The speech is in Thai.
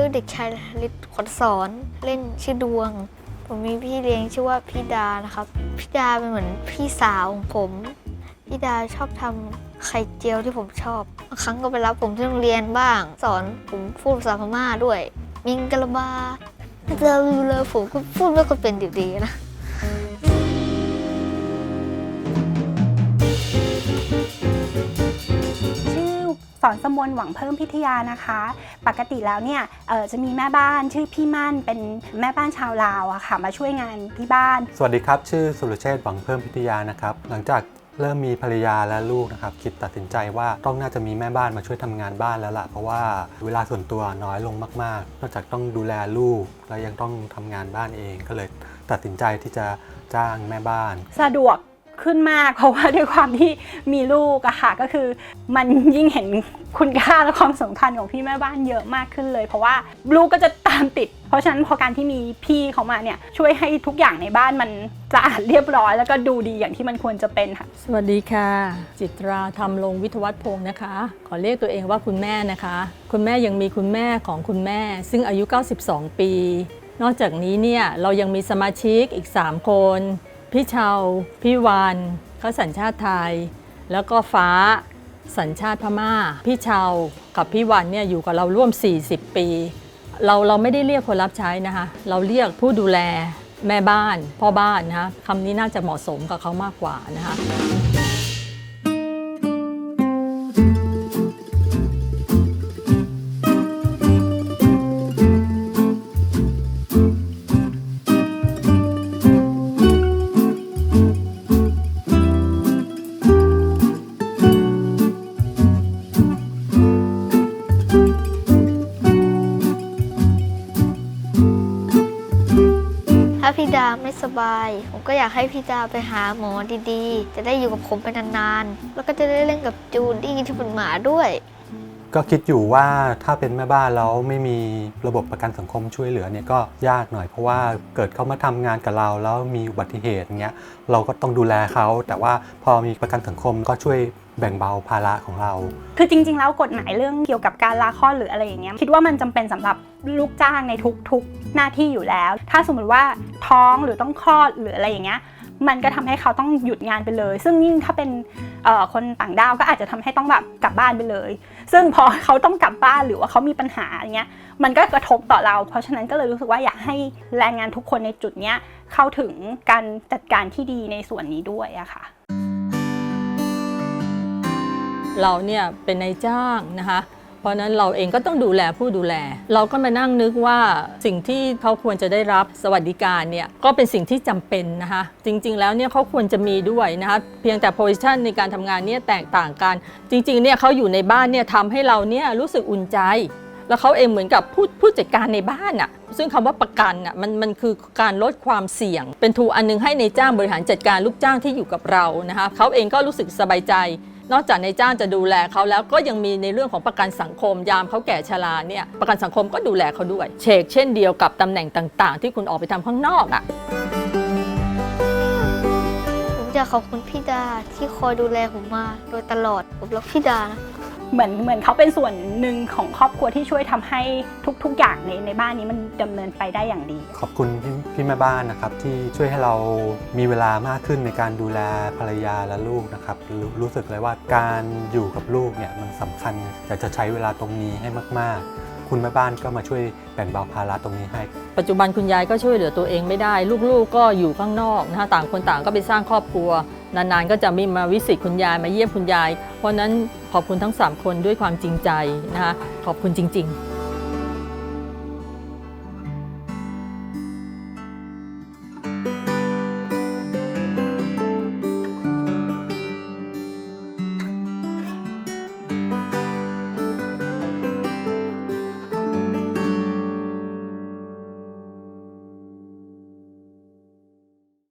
ชื่อเด็กชายฤทธิ์ขวัญสอนเล่นชื่อดวง ผมมีพี่เลี้ยงชื่อว่าพี่ดานะครับพี่ดาเป็นเหมือนพี่สาวของผมพี่ดาชอบทำไข่เจียวที่ผมชอบบางครั้งก็ไปรับผมที่โรงเรียนบ้าง สอนผมพูดภาษาพม่าด้วย มิงกะลาบาเจอวิวเลยผมก็พูดไม่ค่อยเป็นอยู่ดีนะ สอนสมนหวังเพิ่มพิทยานะคะ ปกติแล้วเนี่ยเอ่อจะมีแม่บ้านชื่อพี่มั่นเป็นแม่บ้านชาวลาวอะค่ะมาช่วยงานที่บ้าน สวัสดีครับ ชื่อสุรเชษฐ์หวังเพิ่มพิทยานะครับ หลังจากเริ่มมีภรรยาและลูกนะครับ คิดตัดสินใจว่าต้องน่าจะมีแม่บ้านมาช่วยทำงานบ้านแล้วล่ะ เพราะว่าเวลาส่วนตัวน้อยลงมาก ๆ นอกจากต้องดูแลลูก แล้วยังต้องทำงานบ้านเองก็เลยตัดสินใจที่จะจ้างแม่บ้าน สะดวก ขึ้นมาก เพราะว่าด้วยความที่มีลูกอะค่ะก็คือมันยิ่งเห็นคุณค่าและความสำคัญของพี่แม่บ้านเยอะมากขึ้นเลย เพราะว่าลูกก็จะตามติด เพราะฉะนั้นพอการที่มีพี่เขามาเนี่ยช่วยให้ทุกอย่างในบ้านมันสะอาดเรียบร้อย แล้วก็ดูดีอย่างที่มันควรจะเป็นค่ะ สวัสดีค่ะ จิตราธรรมลงวิทวัฒพงศ์นะคะ ขอเรียกตัวเองว่าคุณแม่นะคะ คุณแม่ยังมีคุณแม่ของคุณแม่ ซึ่งอายุ 92 ปี นอกจากนี้เนี่ยเรายังมีสมาชิกอีก 3 คน พี่เชาพี่วานเขาสัญชาติไทย แล้วก็ฟ้าสัญชาติพม่า พี่เชากับพี่วันเนี่ยอยู่กับเราร่วม 40 ปี เราเราไม่ได้เรียกคนรับใช้นะคะ เราเรียกผู้ดูแลแม่บ้าน พ่อบ้านนะคะคำนี้น่าจะเหมาะสมกับเขามากกว่านะคะาพี่ดาไม่สบาย ผมก็อยากให้พี่ดาไปหาหมอดีๆ จะได้อยู่กับผมไปนานๆ แล้วก็จะได้เล่นกับจูนที่เป็นหมาด้วย ก็คิดอยู่ว่าถ้าเป็นแม่บ้านแล้วไม่มีระบบประกันสังคมช่วยเหลือเนี่ยก็ยากหน่อยเพราะว่าเกิดเขามาทำงานกับเราแล้วมีอุบัติเหตุอย่างเงี้ยเราก็ต้องดูแลเขาแต่ว่าพอมีประกันสังคมก็ช่วยแบ่งเบาภาระของเรา คือจริง ๆ แล้วกฎหมายเรื่องเกี่ยวกับการลาคลอดหรืออะไรอย่างเงี้ยคิดว่ามันจำเป็นสำหรับลูกจ้างในทุกๆหน้าที่อยู่แล้ว ถ้าสมมติว่าท้องหรือต้องคลอดหรืออะไรอย่างเงี้ยมันก็ทำให้เขาต้องหยุดงานไปเลย ซึ่งยิ่งถ้าเป็น คนต่างด้าวก็อาจจะทำให้ต้องแบบกลับบ้านไปเลย ซึ่งพอเขาต้องกลับบ้านหรือว่าเขามีปัญหาอย่างเงี้ยมันก็กระทบต่อเรา เพราะฉะนั้นก็เลยรู้สึกว่าอยากให้แรงงานทุกคนในจุดเนี้ยเข้าถึงการจัดการที่ดีในส่วนนี้ด้วยอะค่ะเราเนี่ยเป็นนายจ้างนะคะ เพราะนั้นเราเองก็ต้องดูแลผู้ดูแล เราก็มานั่งนึกว่าสิ่งที่เขาควรจะได้รับสวัสดิการเนี่ยก็เป็นสิ่งที่จำเป็นนะคะจริงๆ แล้วเนี่ยเขาควรจะมีด้วยนะคะเพียงแต่โพ i ิชันในการทำงานเนี่ยแตกต่างกัน จริงๆเนี่ยเขาอยู่ในบ้านเนี่ยทำให้เราเนี่ยรู้สึกอุ่นใจ แล้วเขาเองเหมือนกับผู้ผู้จัดการในบ้านอะซึ่งคำว่าประกันอะมันมันคือการลดความเสี่ยง เป็นทูอันนึงให้ในจ้างบริหารจัดการลูกจ้างที่อยู่กับเรานะคะเขาเองก็รู้สึกสบายใจ นอกจากในจ้างจะดูแลเขาแล้วก็ยังมีในเรื่องของประกันสังคมยามเขาแก่ชราเนี่ยประกันสังคมก็ดูแลเขาด้วย เชกเช่นเดียวกับตำแหน่งต่าง ๆ ที่คุณออกไปทำข้างนอกอะผมจะขอบคุณพี่ดาที่คอยดูแลผมมาโดยตลอดผมรักพี่ดานะ เหมือนเหมือนเขาเป็นส่วนหนึ่งของครอบครัวที่ช่วยทำให้ทุก ๆ อย่างในในบ้านนี้มันดำเนินไปได้อย่างดี ขอบคุณพี่พี่แม่บ้านนะครับ ที่ช่วยให้เรามีเวลามากขึ้นในการดูแลภรรยาและลูกนะครับรรู้สึกเลยว่าการอยู่กับลูกเนี่ยมันสำคัญอยากจะใช้เวลาตรงนี้ให้มาก ๆ คุณแม่บ้านก็มาช่วยแบ่งเบาภาระตรงนี้ให้ ปัจจุบันคุณยายก็ช่วยเหลือตัวเองไม่ได้ ลูกๆก็อยู่ข้างนอกนะคะต่างคนต่างก็ไปสร้างครอบครัว นานๆ ก็จะมีมาวิสิตคุณยายมาเยี่ยมคุณยาย เพราะนั้นขอบคุณทั้ง 3 คนด้วยความจริงใจนะคะขอบคุณจริง ๆ